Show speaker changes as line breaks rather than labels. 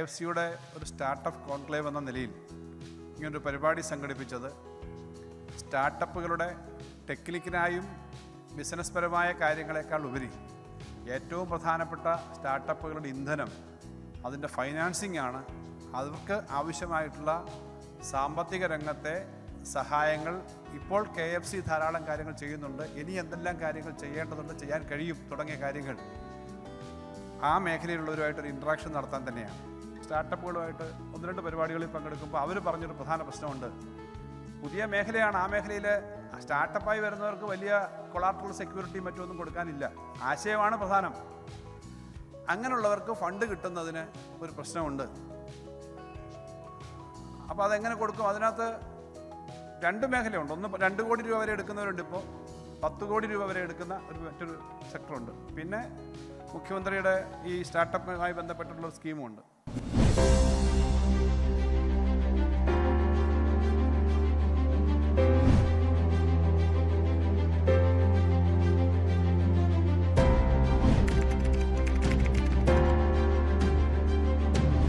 F സിയുടെ ഒരു startup conclave എന്ന നിലയിൽ ഇങ്ങനൊരു പരിപാടി സംഘടിപ്പിച്ചത് സ്റ്റാർട്ടപ്പുകളുടെ ടെക്നിക്കിനായും ബിസിനസ് പരമായ കാര്യങ്ങളെക്കാൾ ഉപരി ഏറ്റവും പ്രധാനപ്പെട്ട സ്റ്റാർട്ടപ്പുകളുടെ ഇന്ധനം അതിന്റെ ഫൈനാൻസിങ് ആണ്. അവർക്ക് ആവശ്യമായിട്ടുള്ള സാമ്പത്തിക രംഗത്തെ സഹായങ്ങൾ ഇപ്പോൾ കെ എഫ് സി ധാരാളം കാര്യങ്ങൾ ചെയ്യുന്നുണ്ട്. ഇനി എന്തെല്ലാം കാര്യങ്ങൾ ചെയ്യേണ്ടതുണ്ട് ചെയ്യാൻ കഴിയും തുടങ്ങിയ കാര്യങ്ങൾ ആ മേഖലയിലുള്ളവരുമായിട്ടൊരു ഇൻട്രാക്ഷൻ നടത്താൻ തന്നെയാണ്. സ്റ്റാർട്ടപ്പുകളുമായിട്ട് ഒന്ന് രണ്ട് പരിപാടികളിൽ പങ്കെടുക്കുമ്പോൾ അവർ പറഞ്ഞൊരു പ്രധാന പ്രശ്നമുണ്ട്. പുതിയ മേഖലയാണ്. ആ മേഖലയിൽ സ്റ്റാർട്ടപ്പായി വരുന്നവർക്ക് വലിയ കൊളാട്രൽ സെക്യൂരിറ്റി മറ്റൊന്നും കൊടുക്കാനില്ല. ആശയമാണ് പ്രധാനം. അങ്ങനെയുള്ളവർക്ക് ഫണ്ട് കിട്ടുന്നതിന് ഒരു പ്രശ്നമുണ്ട്. അപ്പോൾ അതെങ്ങനെ കൊടുക്കും? അതിനകത്ത് രണ്ട് മേഖലയുണ്ട്. ഒന്ന് രണ്ട് കോടി രൂപ വരെ എടുക്കുന്നവരുണ്ട് ഇപ്പോൾ. പത്ത് കോടി രൂപ വരെ എടുക്കുന്ന ഒരു മറ്റൊരു സെക്ടറുണ്ട് പിന്നെ മുഖ്യമന്ത്രിയുടെ ഈ സ്റ്റാർട്ടപ്പുമായി ബന്ധപ്പെട്ടിട്ടുള്ള സ്കീമുണ്ട്